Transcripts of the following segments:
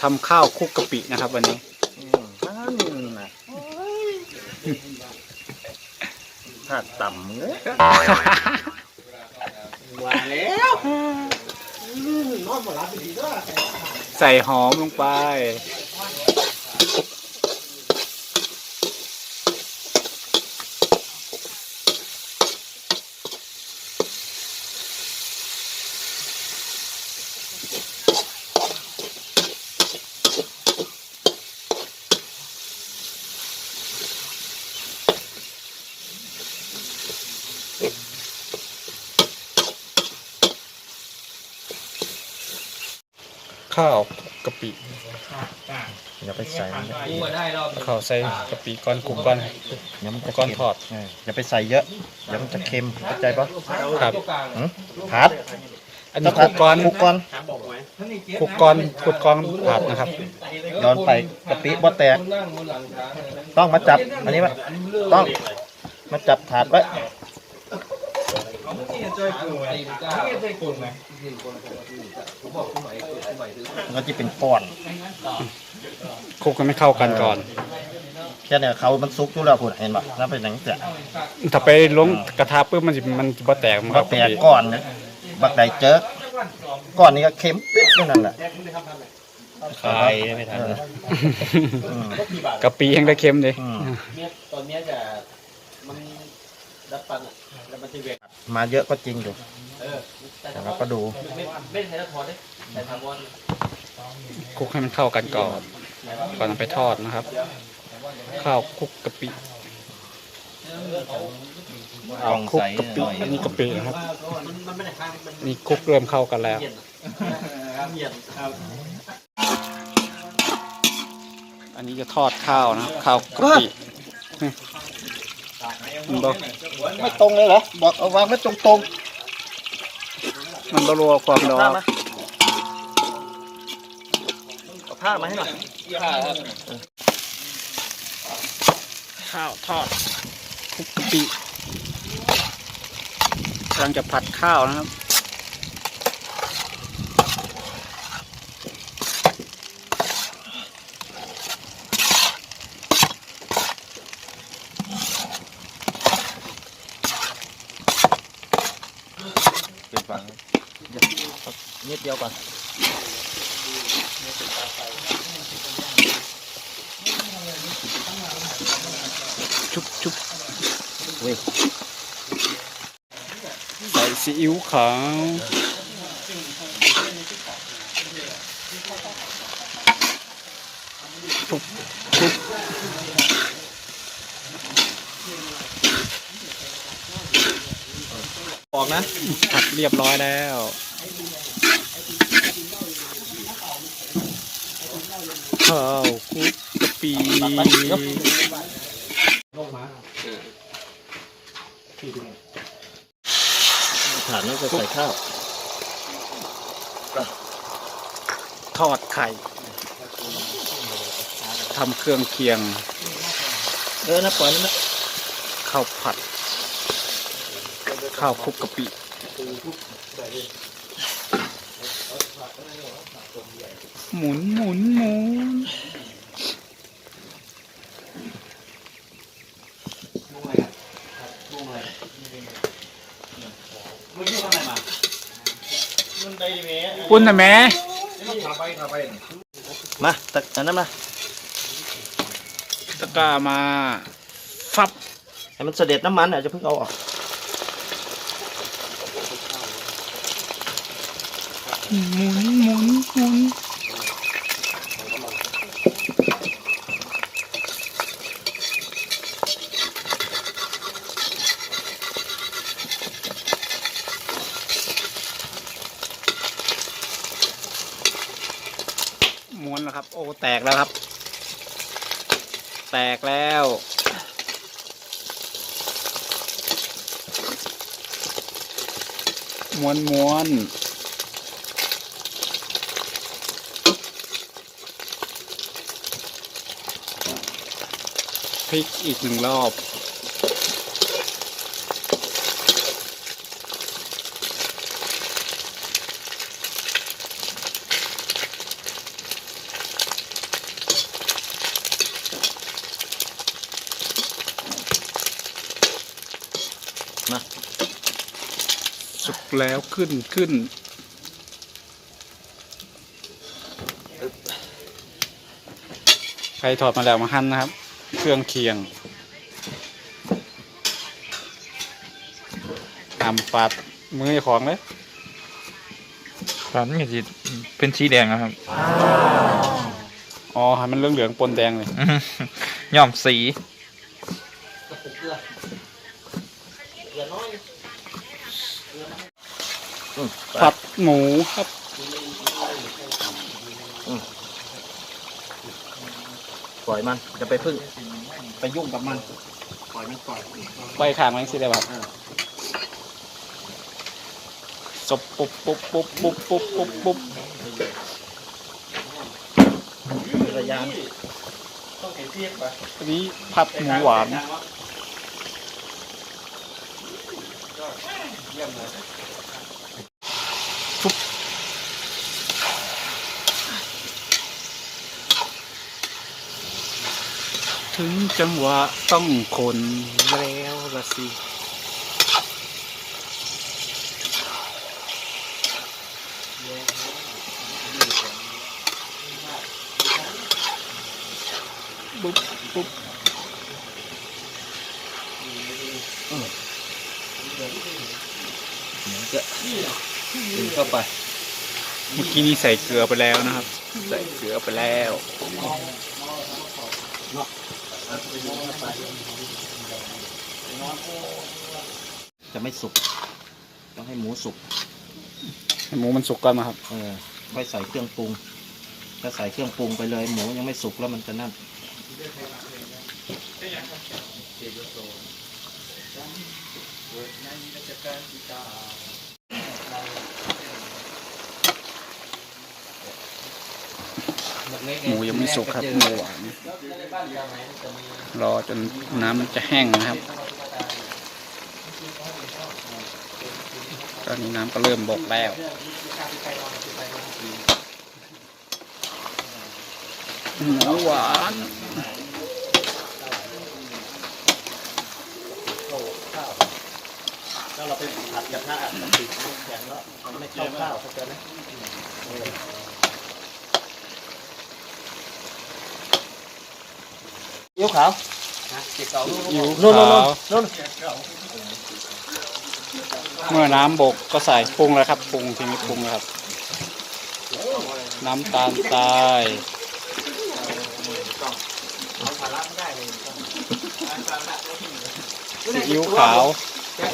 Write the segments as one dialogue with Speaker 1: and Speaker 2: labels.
Speaker 1: ทำข้าวคลุกกะปินะครับ วันนี้
Speaker 2: อืมนั่นนะถ้าต่ำเงี้ย
Speaker 3: ว่าแล้วนอนบ่หลับดีด้วย
Speaker 1: ใส่หอมลงไป ข้าวคลุกกะปิ
Speaker 2: อย่าไปใส่มันเยอะ
Speaker 3: กูได้รอบ
Speaker 1: ข้าวใส่กะปิก้อนคลุกก้อน
Speaker 2: เดี๋ยวมันจะ
Speaker 1: ก้อน
Speaker 2: เค็ม
Speaker 1: ทอด
Speaker 2: เอออย่าไปใส่เยอะเดี๋ยวมันจะเค็มเข้าใจปะ
Speaker 1: ครับ
Speaker 2: หืมผัด
Speaker 1: อันนี้คลุกก้อน
Speaker 2: คลุกก้อน
Speaker 1: คลุกก้อนคลุกก้อนผัดนะครับ
Speaker 2: ย้อนไปกะปิบ่แตก ต้องมาจับอันนี้มาต้องมาจับถาดไว้ มันก็จะเป็นก้อน
Speaker 1: คลุกกันไม่เข้ากันก่อน
Speaker 2: แค่เนี้เขามันซุกอยู่แล้วพูดเห็นปะนั่นเป็นอย่างนี้จ้ะ
Speaker 1: ถ้าไปลงกระทะปุ๊บมันจะมันจะบ่แตกมัน
Speaker 2: บั
Speaker 1: ก็
Speaker 2: กแตกก้อนนะบักใดเจอก้อนนี้ก็เค็มปิ๊ดอยู่นั่นแหละ
Speaker 1: ขาย
Speaker 2: ไม่ทันอืม
Speaker 1: กะปิยังได้เค็มเลย
Speaker 2: อืม
Speaker 3: เนี่ยตอนเนี้ยจะมัน ดับปันอะแล้วมันจะเวียน
Speaker 2: มาเยอะก็จริงอยู่
Speaker 3: เออแต่
Speaker 2: แต่
Speaker 3: ทำ
Speaker 2: เรา
Speaker 3: ว่า
Speaker 2: ก็ดู
Speaker 3: ไม่ไม่ใช้แล้วถอดได้แต่ทำว่า
Speaker 1: คลุกให้มันเข้ากันก่อน ก่อนนำไปทอดนะครับ ข้าวคลุกกะปิ
Speaker 2: ลอง
Speaker 1: คลุก
Speaker 2: ใส่
Speaker 1: กะปิ
Speaker 2: หน่อย
Speaker 1: อันนี้กะปินะครับ
Speaker 3: มันมันไม่ได้ข้างมัน
Speaker 1: นี่คลุกเริ่มเข้ากันแล้ว
Speaker 3: เย็นเย็นครับ
Speaker 1: อันนี้จะทอดข้าวนะครับ ข้าวกะปิ มันบ่
Speaker 2: ไม่ตรงเลยเหรอ บอกเอาวางไม่ตรงตรง
Speaker 1: มันบ่รัวความ
Speaker 2: ๆ
Speaker 1: ร้อ
Speaker 2: ผ้านมาเอาผ้ามาให้หน่อย
Speaker 1: ข้าวทอดคลุกกะปิกำลังจะผัดข้าวนะครับ
Speaker 2: ป็นฝังนิดเดียวก่อน
Speaker 1: ชุบชุบ
Speaker 2: เว้ย
Speaker 1: ใส่ซีอิ๊วขาวชุบชุบ
Speaker 2: ออกนะ
Speaker 1: ผัดเรียบร้อยแล้ว ข้าวคลุกกะปิ
Speaker 2: ฐานนี่จะใส่ข้าว
Speaker 1: ทอดไข่ทำเครื่องเคียง
Speaker 2: เออนะปล่อยนั่นนะ
Speaker 1: ข้าวผัด ข้าวคลุกกะปิหมุนหมุนหมุนปุ้นนะแม่
Speaker 2: มาตักอันนั้นมา
Speaker 1: ตะกร้ามา ฟับ
Speaker 2: ให้มันเสด็จน้ำมันอะจะเพิ่งเอาออก
Speaker 1: หมุนหมุนหมุนม้วนแล้วครับ โอ้แตกแล้วครับ แตกแล้วม้วนม้วน พลิกอีกหนึ่งรอบ
Speaker 2: นะ
Speaker 1: สุกแล้วขึ้นขึ้นใครถอดมาแล้วมาหั่นนะครับ เครื่องเคียงทำปัดมือของเลย
Speaker 4: ร้านมันก็สิเป็นสีแดงนะครับ
Speaker 1: อ๋อให้มันเหลืองเหลืองๆปนแดงเลย
Speaker 4: อื้อหือย่อมสี
Speaker 3: กระปุกเกลือเกลือน้อย
Speaker 2: อืมไป
Speaker 1: ผัดหมูครับ
Speaker 2: ปล่อยมันจะไปพึ่ง ไปยุ่งกับมัน
Speaker 3: ปล่อยมันปล่อย
Speaker 1: ไปข้างมันสิได้ป่ะครับจบปุ๊บปุ๊บปุ๊บปุ๊บปุ๊บปุ๊บปุ๊บ
Speaker 2: ระยาน
Speaker 3: ต้องเห็นเทียบป่ะ
Speaker 1: อันนี้ผัดหมูหวาน
Speaker 3: เยี่ยมเลย
Speaker 1: ถึงจังหวะต้องคนแล้วละสิ ปุ๊บปุ๊บ
Speaker 2: ดึงเข้าไป
Speaker 1: เมื่อกี้นี่ใส่เกลือไปแล้วนะครับ ใส่เกลือไปแล้ว
Speaker 2: จะไม่สุก ต้องให้หมูสุก
Speaker 1: ให้หมูมันสุกก่อนนะครับ
Speaker 2: เออค่อยใส่เครื่องปรุง ถ้าใส่เครื่องปรุงไปเลย หมูยังไม่สุกแล้วมันจะนั่น
Speaker 1: หมูยังไม่สุกครับหมูหวาน รอจนน้ำมันจะแห้งนะครับ ตอนนี้น้ำก็เริ่มบกแล้วหมูหวาน
Speaker 3: ถ้าเราไปผัดกระทะติดแข็งแล้วมันไม่เข้าข้าวเข้าใจไหม ออ
Speaker 2: ยิ้วขาว
Speaker 3: นะเก็บเก่าลูก
Speaker 1: อิ๊ว
Speaker 2: นู่นนู่น
Speaker 1: ขาว
Speaker 2: นู่น
Speaker 1: เมื่อน้ำบกก็ใส่ปรุงแล้วครับปรุงทีนี้ปรุงแล้วครับ น้ำตาลทราย
Speaker 3: เอาภาระไม่ได้เลย
Speaker 1: ซีอิ๊วขาว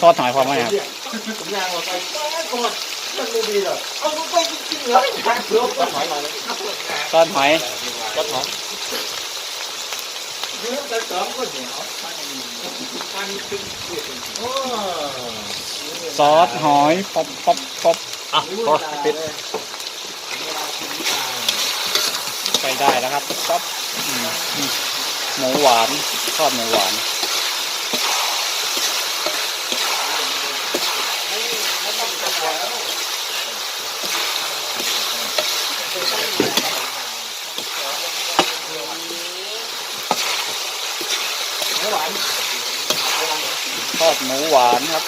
Speaker 1: ทอดหอยพร้อมไหมครับ
Speaker 3: ผมยางออกไปป้าก่อนมันไม่ดีหรอกเอาไปจริงๆเหรอทางเสือก็ถอยมาเลย
Speaker 1: ทอดหอย
Speaker 3: ก็ถอยเยอะแต่สองก็เหนียวมันขึ้นโอ้
Speaker 1: ซอสหอยป๊อปป๊อปป๊อป
Speaker 2: อะพอปิด
Speaker 1: ไปได้แล้วครับป๊อปอืมอืมหมูหวานทอดหมูหวาน ทอดหมูหวานครับ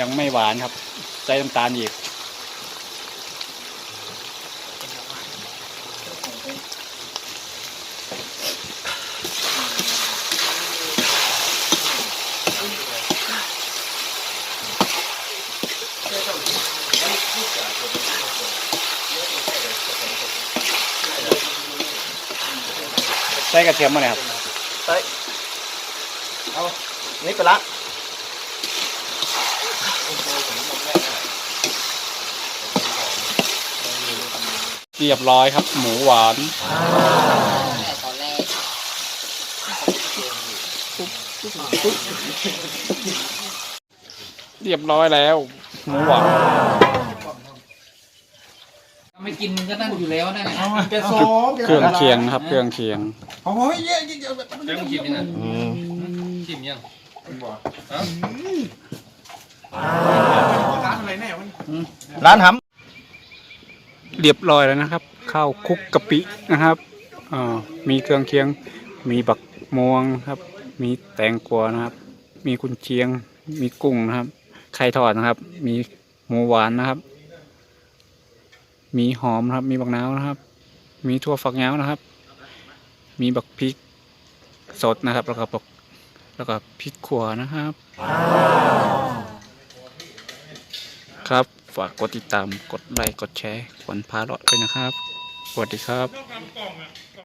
Speaker 1: ยังไม่หวานครับ ใส่น้ำตาลอีก ใส่กระเทียมมาเนี่ยครับ
Speaker 2: ไปเอานี่ไปละ
Speaker 1: เรียบร้อยครับ หมูหวาน
Speaker 5: ตอนแรก
Speaker 1: เรียบร้อยแล้ว หมูหวาน
Speaker 5: ไม่
Speaker 3: กินก็นั่นอยู่แล้วนั่นน่ะ
Speaker 2: แกสอง
Speaker 1: เครื่องเคียงนะครับ เครื่องเคียง
Speaker 2: โอ้ยเยอะเยอะ
Speaker 3: เจ้ากินยังไงกินยัง
Speaker 2: ร้านห
Speaker 1: เรียบร้อยแล้วนะครับ ข้าวคลุกกะปินะครับอ่ามีเครื่องเคียง มีบักม่วงนะครับ มีแตงกวานะครับ มีกุนเชียง มีกุ้งนะครับ ไข่ทอดนะครับ มีหมูหวานนะครับ มีหอมนะครับ มีบักนาวนะครับ มีถั่วฝักยาวนะครับ มีบักพริกสดนะครับ แล้วก็บักแล้วก็พริกขั่วนะครับ ครับ ฝากกดติดตาม กดไลค์ กดแชร์ขวัญพาเลาะด้วยนะครับ สวัสดีครับ